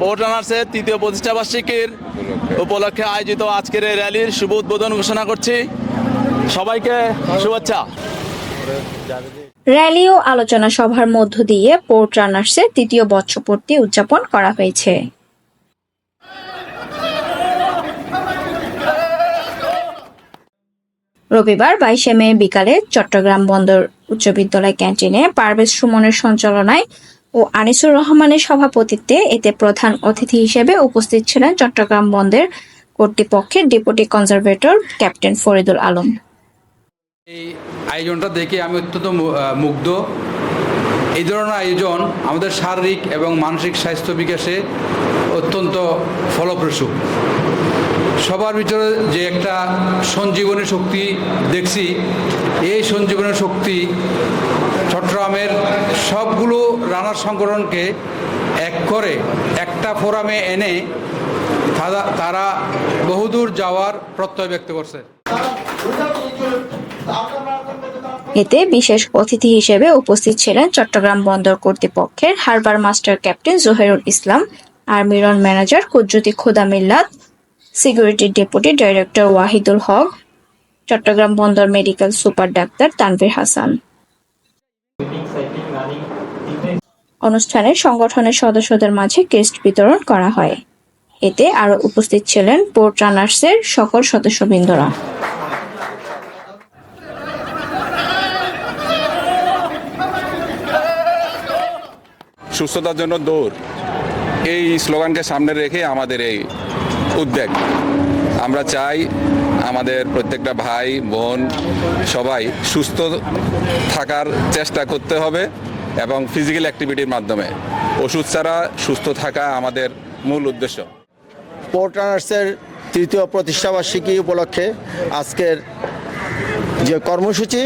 Port রানার্সের তৃতীয় প্রতিষ্ঠা বার্ষিকীর উপলক্ষে আয়োজিত আজকের এই র্যালির শুভ উদ্বোধন ঘোষণা করছি। সবাইকে শুভেচ্ছা। র্যালি ও আলোচনা সভার মধ্য দিয়ে পোর্ট রানার্সের তৃতীয় বর্ষপূর্তি উদযাপন করা হয়েছে। রবিবার বাইশে মে বিকালে চট্টগ্রাম বন্দর উচ্চ বিদ্যালয় ক্যান্টিনে পারভেজ সুমনের সঞ্চালনায় ও আনিসুর রহমানের সভাপতিত্বে এতে প্রধান অতিথি হিসেবে উপস্থিত ছিলেন চট্টগ্রাম বন্দর কর্তৃপক্ষের deputy conservator captain Faridul Alam. এই আয়োজনটা দেখে আমি অত্যন্ত মুগ্ধ। এই ধরনের আয়োজন আমাদের শারীরিক এবং মানসিক স্বাস্থ্য বিকাশে অত্যন্ত ফলপ্রসূ। সবার ভিতরে যে একটা সঞ্জীবনী শক্তি দেখছি, এই সঞ্জীবনী শক্তি চট্টগ্রামের সবগুলো রানার সংগঠনকে এক করে একটা ফোরামে এনে তারা বহুদূর যাওয়ার প্রত্যয় ব্যক্ত করছে। এতে বিশেষ অতিথি হিসেবে উপস্থিত ছিলেন চট্টগ্রাম বন্দর কর্তৃপক্ষের harbour master captain Zahirul Islam আর্মিরন manager Qudrati Khoda Millat security deputy director Wahidul Haque, Chattogram বন্দর medical super doctor Tanvir Hasan. অনুষ্ঠানে সংগঠনের সদস্যদের মাঝে ক্রেস্ট বিতরণ করা হয়। এতে আরও উপস্থিত ছিলেন পোর্ট রানার্সের সকল সদস্যবৃন্দরা। সুস্থতার জন্য দৌড়। এই স্লোগানকে সামনে রেখে আমাদের এই উদ্যোগ আমরা চাই আমাদের প্রত্যেকটা ভাই, বোন, সবাই সুস্থ থাকার চেষ্টা করতে হবে এবং ফিজিক্যাল অ্যাক্টিভিটির মাধ্যমে। ওষুধ ছাড়া সুস্থ থাকা আমাদের মূল উদ্দেশ্য। পোর্ট রানার্সের তৃতীয় প্রতিষ্ঠাবার্ষিকী উপলক্ষে আজকের যে কর্মসূচি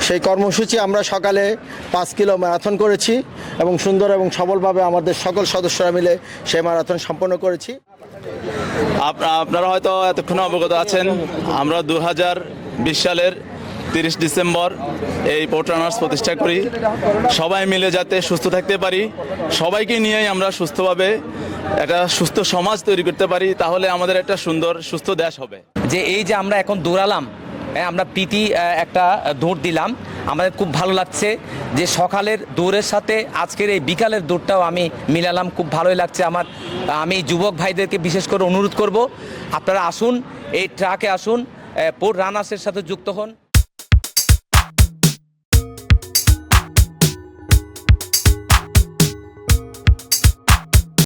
সেই কর্মসূচি আমরা সকালে পাঁচ কিলো ম্যারাথন করেছি এবং সুন্দর এবং সবলভাবে আমাদের সকল সদস্যরা মিলে সেই ম্যারাথন সম্পন্ন করেছি। আপ- আপনারা হয়তো এতক্ষণ অবগত আছেন আমরা দু হাজার বিশ সালের তিরিশ ডিসেম্বর এই পোর্ট রানার্স প্রতিষ্ঠা করি। সবাই মিলে যাতে সুস্থ থাকতে পারি সবাইকে নিয়েই আমরা সুস্থভাবে একটা সুস্থ সমাজ তৈরি করতে পারি তাহলে আমাদের একটা সুন্দর সুস্থ দেশ হবে। যে এই যে আমরা এখন দৌড়ালাম আমরা প্রীতি একটা দৌড় দিলাম। আমাদের খুব ভালো লাগছে যে সকালের দৌড়ের সাথে আজকের এই বিকালের দৌড়টাও আমি মিলালাম। খুব ভালোই লাগছে আমার। আমি যুবক ভাইদেরকে বিশেষ করে অনুরোধ করব, আপনারা আসুন, এই ট্রাকে আসুন পোর রানার্সের সাথে যুক্ত হন।